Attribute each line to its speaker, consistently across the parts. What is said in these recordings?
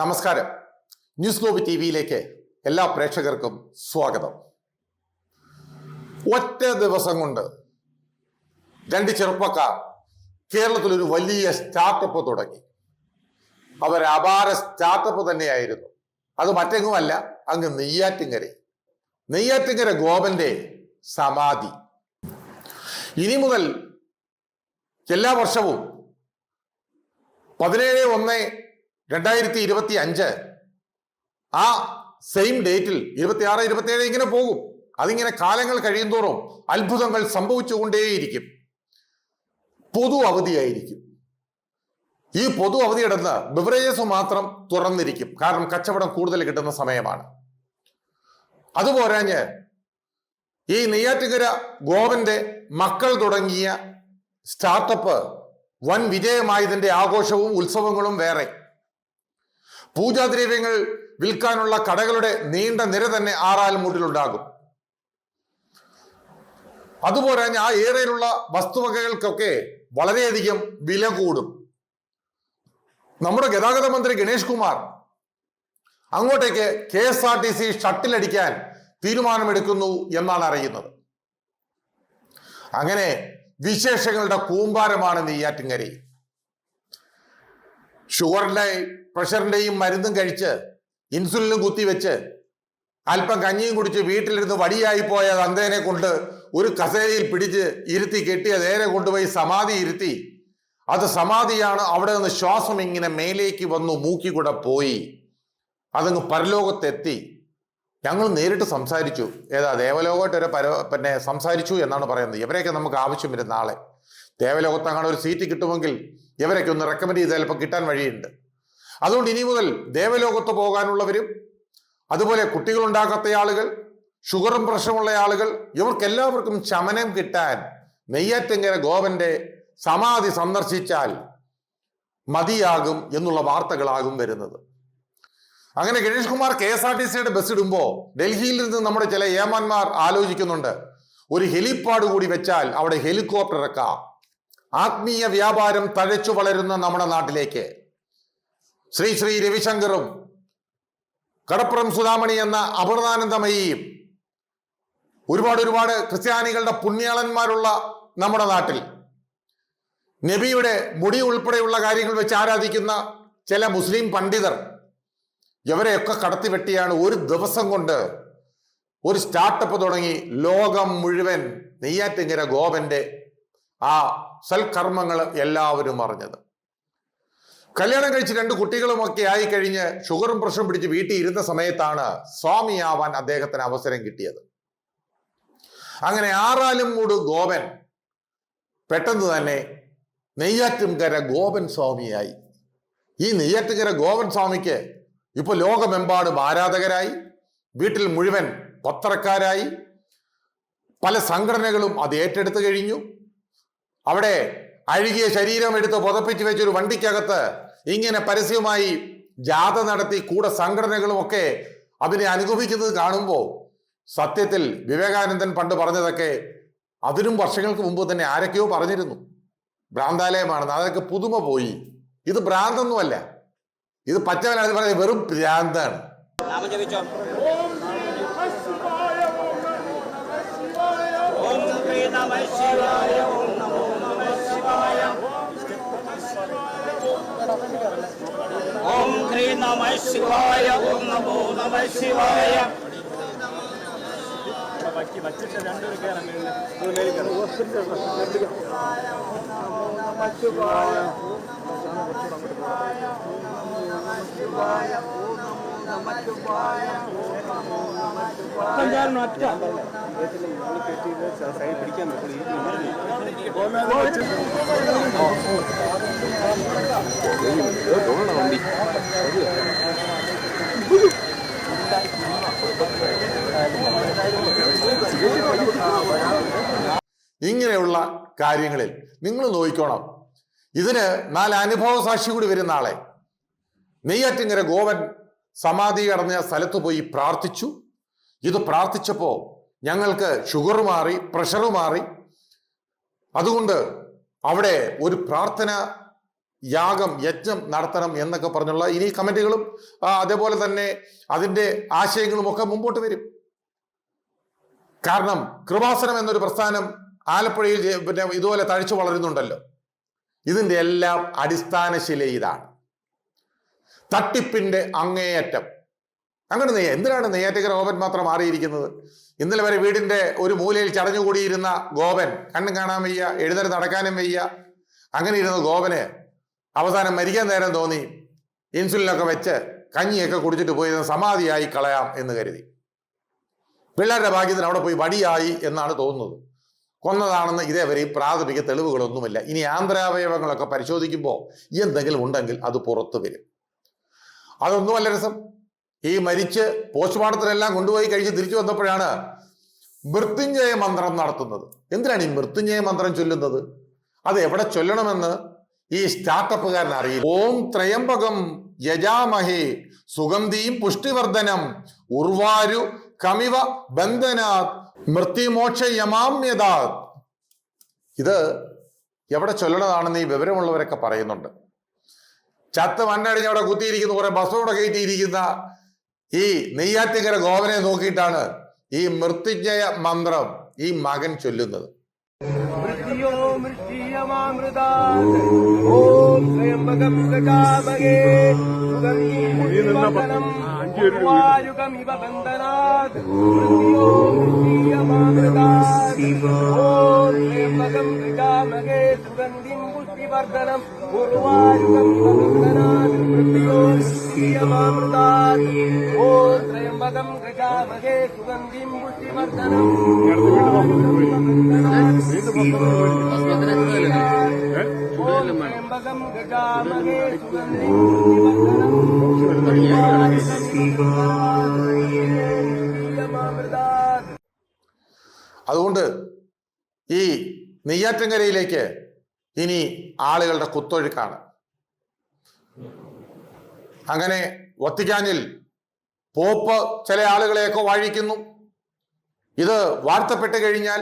Speaker 1: നമസ്കാരം. News globe T വിയിലേക്ക് എല്ലാ പ്രേക്ഷകർക്കും സ്വാഗതം. ഒറ്റ ദിവസം കൊണ്ട് രണ്ട് ചെറുപ്പക്കാർ കേരളത്തിൽ ഒരു വലിയ സ്റ്റാർട്ടപ്പ് തുടങ്ങി. അവർ അപാര സ്റ്റാർട്ടപ്പ് തന്നെയായിരുന്നു. അത് മറ്റെങ്ങുമല്ല അങ്ങ് നെയ്യാറ്റിങ്കര നെയ്യാറ്റിങ്കര ഗോപന്റെ സമാധി. ഇനി മുതൽ എല്ലാ വർഷവും പതിനേഴ് ഒന്ന് രണ്ടായിരത്തി ഇരുപത്തി അഞ്ച് ആ സെയിം ഡേറ്റിൽ ഇരുപത്തി ആറ് ഇരുപത്തി ഏഴ് ഇങ്ങനെ പോകും. അതിങ്ങനെ കാലങ്ങൾ കഴിയുന്തോറും അത്ഭുതങ്ങൾ സംഭവിച്ചുകൊണ്ടേയിരിക്കും. പൊതു അവധിയായിരിക്കും. ഈ പൊതു അവധിയിടന്ന് ബിവറേജസ് മാത്രം തുറന്നിരിക്കും. കാരണം കച്ചവടം കൂടുതൽ കിട്ടുന്ന സമയമാണ്. അതുപോരാഞ്ഞ് ഈ നെയ്യാറ്റുകര ഗോവന്റെ മക്കൾ തുടങ്ങിയ സ്റ്റാർട്ടപ്പ് വൻ വിജയമായതിന്റെ ആഘോഷവും ഉത്സവങ്ങളും വേറെ. പൂജാദ്രവ്യങ്ങൾ വിൽക്കാനുള്ള കടകളുടെ നീണ്ട നിര തന്നെ ആറാലുമൂട്ടിലുണ്ടാകും അതുപോലെ തന്നെ ആ ഏരിയയിലുള്ള വസ്തുവകകൾക്കൊക്കെ വളരെയധികം വില കൂടും. നമ്മുടെ ഗതാഗത മന്ത്രി ഗണേഷ് കുമാർ അങ്ങോട്ടേക്ക് K S R T C ഷട്ടിലടിക്കാൻ തീരുമാനമെടുക്കുന്നു എന്നാണ് അറിയുന്നത്. അങ്ങനെ വിശേഷങ്ങളുടെ കൂമ്പാരമാണ് നെയ്യാറ്റിങ്കരി ഷുഗറിന്റെ പ്രഷറിന്റെയും മരുന്നും കഴിച്ച് ഇൻസുലിനും കുത്തിവെച്ച് അല്പം കഞ്ഞിയും കുടിച്ച് വീട്ടിലിരുന്ന് വടിയായി പോയ തന്തേനെ കൊണ്ട് ഒരു കസേരയിൽ പിടിച്ച് ഇരുത്തി കെട്ടിയ നേരെ കൊണ്ടുപോയി സമാധി ഇരുത്തി. അത് സമാധിയാണ്. അവിടെ നിന്ന് ശ്വാസം ഇങ്ങനെ മേലേക്ക് വന്നു മൂക്കി കൂടെ പോയി. അതങ്ങ് പരലോകത്തെത്തി. ഞങ്ങൾ നേരിട്ട് സംസാരിച്ചു. ഏതാ ദേവലോകമായിട്ട് ഒരു പര പിന്നെ സംസാരിച്ചു എന്നാണ് പറയുന്നത്. ഇവരെയൊക്കെ നമുക്ക് ആവശ്യം വരും നാളെ? ദേവലോകത്ത് അങ്ങനെ ഒരു സീറ്റ് കിട്ടുമെങ്കിൽ ഇവരൊക്കെ ഒന്ന് റെക്കമെൻഡ് ചെയ്താൽ ചിലപ്പോൾ കിട്ടാൻ വഴിയുണ്ട്. അതുകൊണ്ട് ഇനി മുതൽ ദേവലോകത്ത് പോകാനുള്ളവരും അതുപോലെ കുട്ടികളുണ്ടാകാത്ത ആളുകൾ ഷുഗറും പ്രശ്നമുള്ള ആളുകൾ ഇവർക്കെല്ലാവർക്കും ശമനം കിട്ടാൻ നെയ്യാറ്റിങ്കര ഗോവന്റെ സമാധി സന്ദർശിച്ചാൽ മതിയാകും എന്നുള്ള വാർത്തകളാകും വരുന്നത്. അങ്ങനെ Ganesh Kumar K S R T സിയുടെ ബസ് ഇടുമ്പോൾ ഡൽഹിയിൽ നിന്ന് നമ്മുടെ ചില ഏമാന്മാർ ആലോചിക്കുന്നുണ്ട്. ഒരു ഹെലിപ്പാഡ് കൂടി വെച്ചാൽ അവിടെ ഹെലികോപ്റ്റർ ഇറക്കാം. ആത്മീയ വ്യാപാരം തഴച്ചു വളരുന്ന നമ്മുടെ നാട്ടിലേക്ക്. ശ്രീ ശ്രീ രവിശങ്കറും കടപ്പുറം സുധാമണി എന്ന അപർണാനന്ദമയിയും ഒരുപാട് ഒരുപാട് ക്രിസ്ത്യാനികളുടെ പുണ്യാളന്മാരുള്ള നമ്മുടെ നാട്ടിൽ. നബിയുടെ മുടി ഉൾപ്പെടെയുള്ള കാര്യങ്ങൾ വെച്ച് ആരാധിക്കുന്ന ചില മുസ്ലിം പണ്ഡിതർ ഇവരെയൊക്കെ കടത്തിവെട്ടിയാണ് ഒരു ദിവസം കൊണ്ട് ഒരു സ്റ്റാർട്ടപ്പ് തുടങ്ങി ലോകം മുഴുവൻ നെയ്യാറ്റിങ്ങര ഗോപന്റെ ആ സൽക്കർമ്മങ്ങൾ എല്ലാവരും അറിഞ്ഞത്. കല്യാണം കഴിച്ച് രണ്ട് കുട്ടികളുമൊക്കെ ആയി കഴിഞ്ഞ് ഷുഗറും പ്രഷറും പിടിച്ച് വീട്ടിൽ ഇരുന്ന സമയത്താണ് സ്വാമിയാവാൻ അദ്ദേഹത്തിന് അവസരം കിട്ടിയത്. അങ്ങനെ ആറാലും മൂട് ഗോപൻ പെട്ടെന്ന് തന്നെ നെയ്യാറ്റുംകര ഗോപൻ സ്വാമിയായി. ഈ നെയ്യാറ്റുകര ഗോപൻ സ്വാമിക്ക് ഇപ്പൊ ലോകമെമ്പാടും ആരാധകരായി വീട്ടിൽ മുഴുവൻ പത്രക്കാരായി പല സംഘടനകളും അത് ഏറ്റെടുത്തു കഴിഞ്ഞു. അവിടെ അഴുകിയ ശരീരം എടുത്ത് പുതപ്പിച്ച് വെച്ചൊരു വണ്ടിക്കകത്ത് ഇങ്ങനെ പരസ്യമായി ജാഥ നടത്തി കൂടെ സംഘടനകളും ഒക്കെ അതിനെ അനുഭവിക്കുന്നത് കാണുമ്പോൾ സത്യത്തിൽ വിവേകാനന്ദൻ പണ്ട് പറഞ്ഞതൊക്കെ അതിനും വർഷങ്ങൾക്ക് മുമ്പ് തന്നെ ആരൊക്കെയോ പറഞ്ഞിരുന്നു. ഭ്രാന്താലയമാണെന്ന്. അതൊക്കെ പുതുമ പോയി. ഇത് ഭ്രാന്തൊന്നുമല്ല. ഇത് പച്ചവനാണ് പറയുന്നത് വെറും ഭ്രാന്താണ്.
Speaker 2: ഓം ശ്രീ നമ ശിവായ ഓം നമോ നമ ശിവായ ഓം ശ്രീ നമ ശിവായ ഓം നമോ നമ ശിവായ.
Speaker 1: ഇങ്ങനെയുള്ള കാര്യങ്ങളിൽ നിങ്ങൾ നോക്കിക്കോണം ഇതിന് നാല് അനുഭവ സാക്ഷി കൂടി വരുന്ന ആളെ. നെയ്യാറ്റിങ്ങര ഗോവൻ സമാധി കടന്ന സ്ഥലത്ത് പോയി പ്രാർത്ഥിച്ചു. ഇത് പ്രാർത്ഥിച്ചപ്പോൾ ഞങ്ങൾക്ക് ഷുഗർ മാറി പ്രഷർ മാറി. അതുകൊണ്ട് അവിടെ ഒരു പ്രാർത്ഥന യാഗം യജ്ഞം നടത്തണം എന്നൊക്കെ പറഞ്ഞുള്ള ഇനി കമന്റുകളും അതേപോലെ തന്നെ അതിന്റെ ആശയങ്ങളും ഒക്കെ മുമ്പോട്ട് വരും. കാരണം കൃപാസനം എന്നൊരു പ്രസ്ഥാനം ആലപ്പുഴയിൽ പിന്നെ ഇതുപോലെ തഴച്ചു വളരുന്നുണ്ടല്ലോ. ഇതിന്റെ എല്ലാം അടിസ്ഥാന ശില ഇതാണ്. തട്ടിപ്പിന്റെ അങ്ങേയറ്റം. അങ്ങനെ നെയ്യ എന്തിനാണ് നെയ്യാറ്റക്കര ഗോപൻ മാത്രം മാറിയിരിക്കുന്നത്? ഇന്നലെ വരെ വീടിന്റെ ഒരു മൂലയിൽ ചടഞ്ഞുകൂടിയിരുന്ന ഗോപൻ കണ്ണും കാണാൻ വയ്യ എഴുന്നേറ്റ് നടക്കാനും വയ്യ. അങ്ങനെ ഇരുന്ന ഗോപന് അവസാനം മരിക്കാൻ നേരം തോന്നി ഇൻസുലിനൊക്കെ വെച്ച് കഞ്ഞിയൊക്കെ കുടിച്ചിട്ട് പോയി സമാധിയായി കളയാം എന്ന് കരുതി. പിള്ളേരുടെ ഭാഗ്യത്തിന് അവിടെ പോയി വടിയായി എന്നാണ് തോന്നുന്നത്. കൊന്നതാണെന്ന് വരെ പ്രാഥമിക തെളിവുകളൊന്നുമില്ല. ഇനി ആന്തരാവയവങ്ങളൊക്കെ പരിശോധിക്കുമ്പോൾ എന്തെങ്കിലും ഉണ്ടെങ്കിൽ അത് പുറത്തു വരും. അതൊന്നുമല്ല രസം. ഈ മരിച്ച് പോസ്റ്റ്മോർട്ടത്തിനെല്ലാം കൊണ്ടുപോയി കഴിച്ച് തിരിച്ചു വന്നപ്പോഴാണ് മൃത്യുഞ്ജയ മന്ത്രം നടത്തുന്നത്. എന്തിനാണ് ഈ മൃത്യുഞ്ജയ മന്ത്രം ചൊല്ലുന്നത്? അത് എവിടെ ചൊല്ലണമെന്ന് ഈ സ്റ്റാർട്ടപ്പുകാരൻ അറിയില്ല. ഓം ത്രയംബകം യജാമഹേ സുഗന്ധിയും പുഷ്ടിവർദ്ധനം ഉർവാരു കമിവ ബന്ധനാത് മൃത്യുമോക്ഷ യമാമ്യതാത് ഇത് എവിടെ ചൊല്ലണതാണെന്ന് ഈ വിവരമുള്ളവരൊക്കെ പറയുന്നുണ്ട്. ചത്ത് മണ്ണടിഞ്ഞ് അവിടെ കുത്തിയിരിക്കുന്ന കുറെ ബസ്സോടെ കയറ്റിയിരിക്കുന്ന ഈ നെയ്യാറ്റിക്കര ഗോവനെ നോക്കിയിട്ടാണ് ഈ മൃത്യുജയ മന്ത്രം ഈ മകൻ ചൊല്ലുന്നത്.
Speaker 2: മൃത്യോ മൃത്യുയമാമൃതാ ഓം ത്രയംബകം ഗജാമഹേ സുഗന്ധീപുഷ്ടിവർദ്ധനം ഉർവാരുകമിവ ബന്ധനാത് മൃത്യോ മൃത്യുയമാമൃതാ ഓം ത്രയംബകം ഗജാമഹേ സുഗന്ധിം പുഷ്ടിവർദ്ധനം ഉർവാരുകമിവ ബന്ധനാത് മൃത്യോ മൃത്യുയമാമൃതാ ഓം ത്രയംബകം ഗജാമഹേ സുഗന്ധിം
Speaker 1: അതുകൊണ്ട് ഈ നെയ്യാറ്റങ്കരയിലേക്ക് ഇനി ആളുകളുടെ കുത്തൊഴുക്കാണ്. അങ്ങനെ വത്തിക്കാനിൽ പോപ്പ് ചില ആളുകളെയൊക്കെ വാഴിക്കുന്നു. ഇത് വാഴ്ത്തപ്പെട്ട് കഴിഞ്ഞാൽ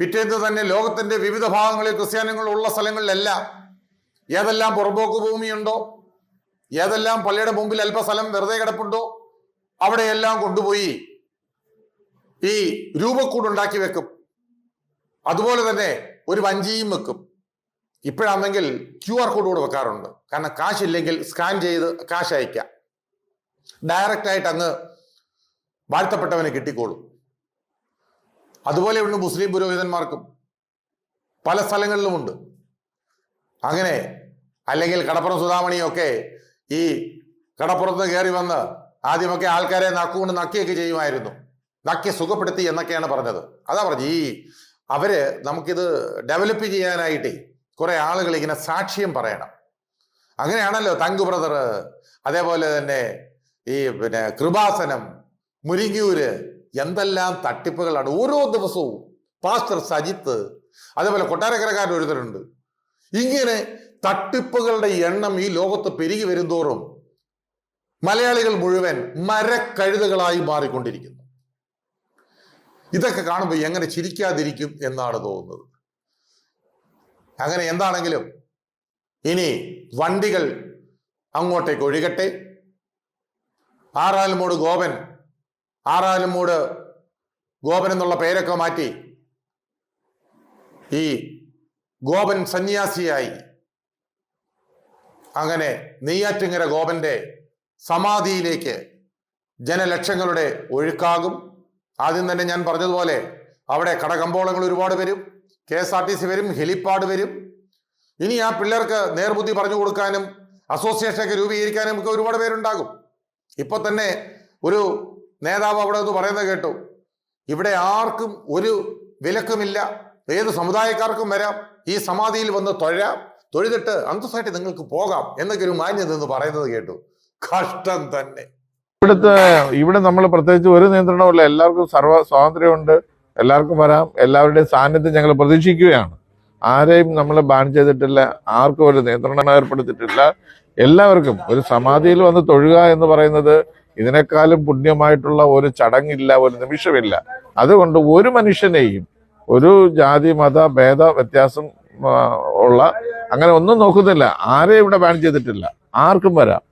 Speaker 1: പിറ്റേന്ന് തന്നെ ലോകത്തിന്റെ വിവിധ ഭാഗങ്ങളിൽ ക്രിസ്ത്യാനികൾ ഉള്ള സ്ഥലങ്ങളിലെല്ലാം ഏതെല്ലാം പുറമ്പോക്ക് ഭൂമിയുണ്ടോ? ഏതെല്ലാം പള്ളിയുടെ മുമ്പിൽ അല്പസ്ഥലം വെറുതെ കിടപ്പുണ്ടോ? അവിടെയെല്ലാം കൊണ്ടുപോയി ഈ രൂപക്കൂടുണ്ടാക്കി വെക്കും. അതുപോലെ തന്നെ ഒരു വഞ്ചിയും വെക്കും. ഇപ്പോഴാണെങ്കിൽ ക്യു ആർ കോഡ് കൂടെ വെക്കാറുണ്ട്. കാരണം കാശില്ലെങ്കിൽ സ്കാൻ ചെയ്ത് കാശ് അയക്കാം ഡയറക്റ്റ് ആയിട്ട് അങ്ങ് വാഴ്ത്തപ്പെട്ടവന് കിട്ടിക്കോളും. അതുപോലെയുണ്ട് മുസ്ലിം പുരോഹിതന്മാർക്കും പല സ്ഥലങ്ങളിലുമുണ്ട്. അങ്ങനെ അല്ലെങ്കിൽ കടപ്പുറം സുധാമണിയൊക്കെ ഈ കടപ്പുറത്ത് കയറി വന്ന് ആദ്യമൊക്കെ ആൾക്കാരെ നക്കുകൊണ്ട് നക്കിയൊക്കെ ചെയ്യുമായിരുന്നു. നക്കി സുഖപ്പെടുത്തി എന്നൊക്കെയാണ് പറഞ്ഞത്. അതാ പറഞ്ഞു ഈ അവർ നമുക്കിത് ഡെവലപ്പ് ചെയ്യാനായിട്ട് കുറെ ആളുകൾ ഇങ്ങനെ സാക്ഷ്യം പറയണം. അങ്ങനെയാണല്ലോ തങ്കു ബ്രദർ അതേപോലെ തന്നെ ഈ പിന്നെ കൃപാസനം മുരിങ്ങൂര് എന്തെല്ലാം തട്ടിപ്പുകളാണ്. ഓരോ ദിവസവും പാസ്റ്റർ സജിത്ത് അതേപോലെ കൊട്ടാരക്കരക്കാരൻ ഒരുത്തരുണ്ട്. ഇങ്ങനെ തട്ടിപ്പുകളുടെ എണ്ണം ഈ ലോകത്ത് പെരുകി വരുന്തോറും മലയാളികൾ മുഴുവൻ മരക്കഴുതുകളായി മാറിക്കൊണ്ടിരിക്കുന്നു. ഇതൊക്കെ കാണുമ്പോൾ എങ്ങനെ ചിരിക്കാതിരിക്കും എന്നാണ് തോന്നുന്നത്. അങ്ങനെ എന്താണെങ്കിലും ഇനി വണ്ടികൾ അങ്ങോട്ടേക്ക് ഒഴുകട്ടെ. ആറാൽമോട് ഗോപൻ ആറാലുമൂട് ഗോപൻ എന്നുള്ള പേരൊക്കെ മാറ്റി ഈ ഗോപൻ സന്യാസിയായി. അങ്ങനെ നെയ്യാറ്റിങ്ങര ഗോപന്റെ സമാധിയിലേക്ക് ജനലക്ഷങ്ങളുടെ ഒഴുക്കാകും. ആദ്യം തന്നെ ഞാൻ പറഞ്ഞതുപോലെ അവിടെ കടകമ്പോളങ്ങൾ ഒരുപാട് വരും K S R T C വരും ഹെലിപ്പാഡ് വരും. ഇനി ആ പിള്ളേർക്ക് നേർബുദ്ധി പറഞ്ഞു കൊടുക്കാനും അസോസിയേഷനൊക്കെ രൂപീകരിക്കാനും ഒക്കെ ഒരുപാട് പേരുണ്ടാകും. ഇപ്പൊ തന്നെ ഒരു നേതാവ് അവിടെ നിന്ന് പറയുന്നത് കേട്ടു. ഇവിടെ ആർക്കും ഒരു വിലക്കുമില്ല. ഏത് സമുദായക്കാർക്കും വരാം. ഈ സമാധിയിൽ വന്ന് തൊഴാം. തൊഴുതിട്ട് അന്തസ്സായിട്ട് നിങ്ങൾക്ക് പോകാം എന്നൊക്കെ ഒരു മാന്യത നിന്ന് പറയുന്നത് കേട്ടു. കഷ്ടം തന്നെ.
Speaker 3: ഇവിടുത്തെ ഇവിടെ നമ്മൾ പ്രത്യേകിച്ച് ഒരു നിയന്ത്രണമല്ല എല്ലാവർക്കും സർവ സ്വാതന്ത്ര്യമുണ്ട്. എല്ലാവർക്കും വരാം. എല്ലാവരുടെയും സാന്നിധ്യം ഞങ്ങൾ പ്രതീക്ഷിക്കുകയാണ്. ആരെയും നമ്മൾ ബാൻ ചെയ്തിട്ടില്ല. ആർക്കും ഒരു നിയന്ത്രണം ഏർപ്പെടുത്തിയിട്ടില്ല. എല്ലാവർക്കും ഒരു സമാധിയിൽ വന്ന് തൊഴുക എന്ന് പറയുന്നത് ഇതിനേക്കാളും പുണ്യമായിട്ടുള്ള ഒരു ചടങ്ങില്ല ഒരു നിമിഷമില്ല. അതുകൊണ്ട് ഒരു മനുഷ്യനെയും ഒരു ജാതി മത ഭേദ വ്യത്യാസം ഉള്ള അങ്ങനെ ഒന്നും നോക്കുന്നില്ല. ആരെയും ഇവിടെ ബാൻ ചെയ്തിട്ടില്ല? ആർക്കും വരാം.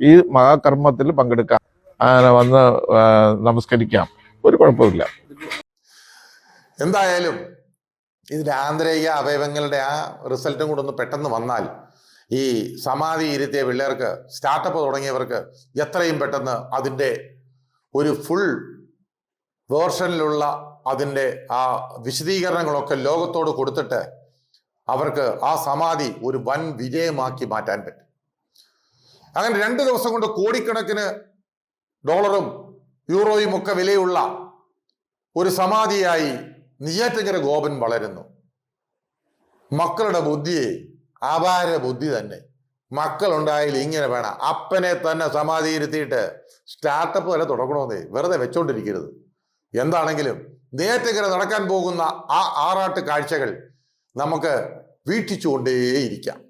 Speaker 3: ഈ മഹാകർമ്മത്തിൽ പങ്കെടുക്കാം അങ്ങനെ വന്ന് നമസ്കരിക്കാം. ഒരു കുഴപ്പമില്ല.
Speaker 1: എന്തായാലും ഇതിന്റെ ആന്തരിക അവയവങ്ങളുടെ ആ റിസൾട്ടും കൂടെ ഒന്ന് പെട്ടെന്ന് വന്നാൽ ഈ സമാധി ഇരുത്തിയ പിള്ളേർക്ക് സ്റ്റാർട്ടപ്പ് തുടങ്ങിയവർക്ക് എത്രയും പെട്ടെന്ന് അതിന്റെ ഒരു ഫുൾ വേർഷനിലുള്ള അതിന്റെ ആ വിശദീകരണങ്ങളൊക്കെ ലോകത്തോട് കൊടുത്തിട്ട് അവർക്ക് ആ സമാധി ഒരു വൻ വിജയമാക്കി മാറ്റാൻ പറ്റും. അങ്ങനെ രണ്ട് ദിവസം കൊണ്ട് കോടിക്കണക്കിന് ഡോളറും യൂറോയും ഒക്കെ വിലയുള്ള ഒരു സമാധിയായി നെയ്യാറ്റിങ്കര ഗോപൻ വളരുന്നു. മക്കളുടെ ബുദ്ധിയെ അപാര ബുദ്ധി തന്നെ. മക്കളുണ്ടായാലും ഇങ്ങനെ വേണം. അപ്പനെ തന്നെ സമാധി ഇരുത്തിയിട്ട് സ്റ്റാർട്ടപ്പ് വരെ തുടങ്ങണമെന്നേ വെറുതെ വെച്ചോണ്ടിരിക്കരുത്. എന്താണെങ്കിലും നെയ്യാറ്റിങ്കര നടക്കാൻ പോകുന്ന ആ ആറാട്ട് കാഴ്ചകൾ നമുക്ക് വീക്ഷിച്ചുകൊണ്ടേയിരിക്കാം.